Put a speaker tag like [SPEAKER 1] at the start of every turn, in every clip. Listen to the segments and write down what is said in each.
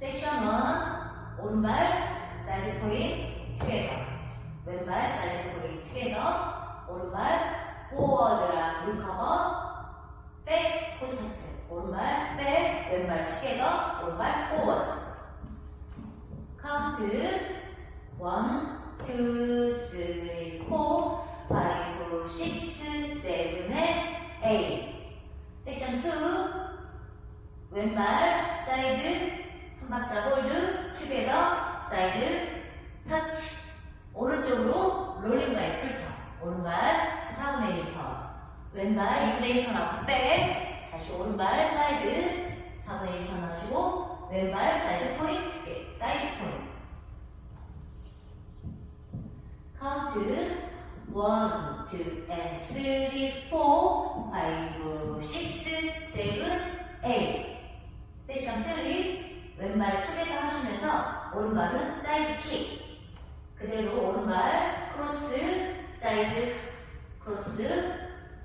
[SPEAKER 1] 섹션 1 오른발 사이드 포인 투게더 왼발 사이드 포인 투게더 오른발 포워드랑 리커버 백 포스터스 오른발 백 왼발 투게더 오른발 포워드. 카운트 1, 2, 3, 4, 5, 6, 7, 8 섹션 2 왼발 사이드 한 박자 홀드 투게더 사이드 터치 오른쪽으로 롤링 바이 풀터 오른발 4분의 1턴 왼발 6분의 1턴 하고 백 다시 오른발 사이드 4분의 1턴 하시고 왼발 사이드 포인트 사이드 포인트 카운트 1, 2, and 3, 4, 5, 6, 7, 8 세션 3 왼발 투게더 하시면서 오른발은 사이드 킥. 그대로 오른발 크로스 사이드 크로스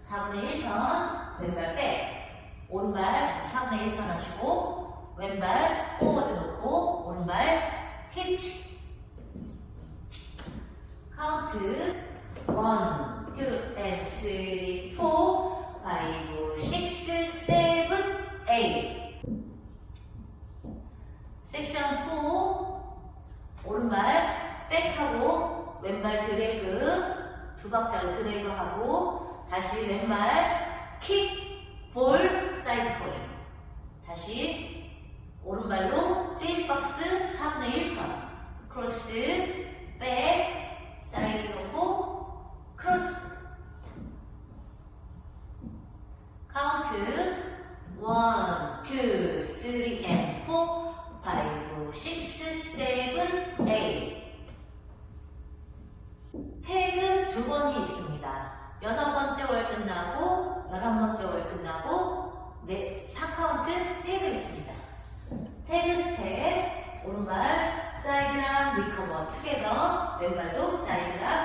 [SPEAKER 1] 4분의 1턴 왼발 백. 오른발 다시 4분의 1턴 하시고 왼발 포워드 놓고 오른발 히치 카운트 1, 2, and 3, 오른발 백하고 왼발 드래그 두 박자로 드래그 하고 다시 왼발 킥, 볼, 사이드 포인 다시 오른발로 제이박스 4분의 1턴. 크로스 백 사이드 놓고 크로스. 카운트 1, 태그 두 번이 있습니다. 여섯 번째 월 끝나고 열한 번째 월 끝나고 네, 4카운트 태그 있습니다. 태그 스텝 오른발 사이드랑 리커버 투게더 왼발도 사이드랑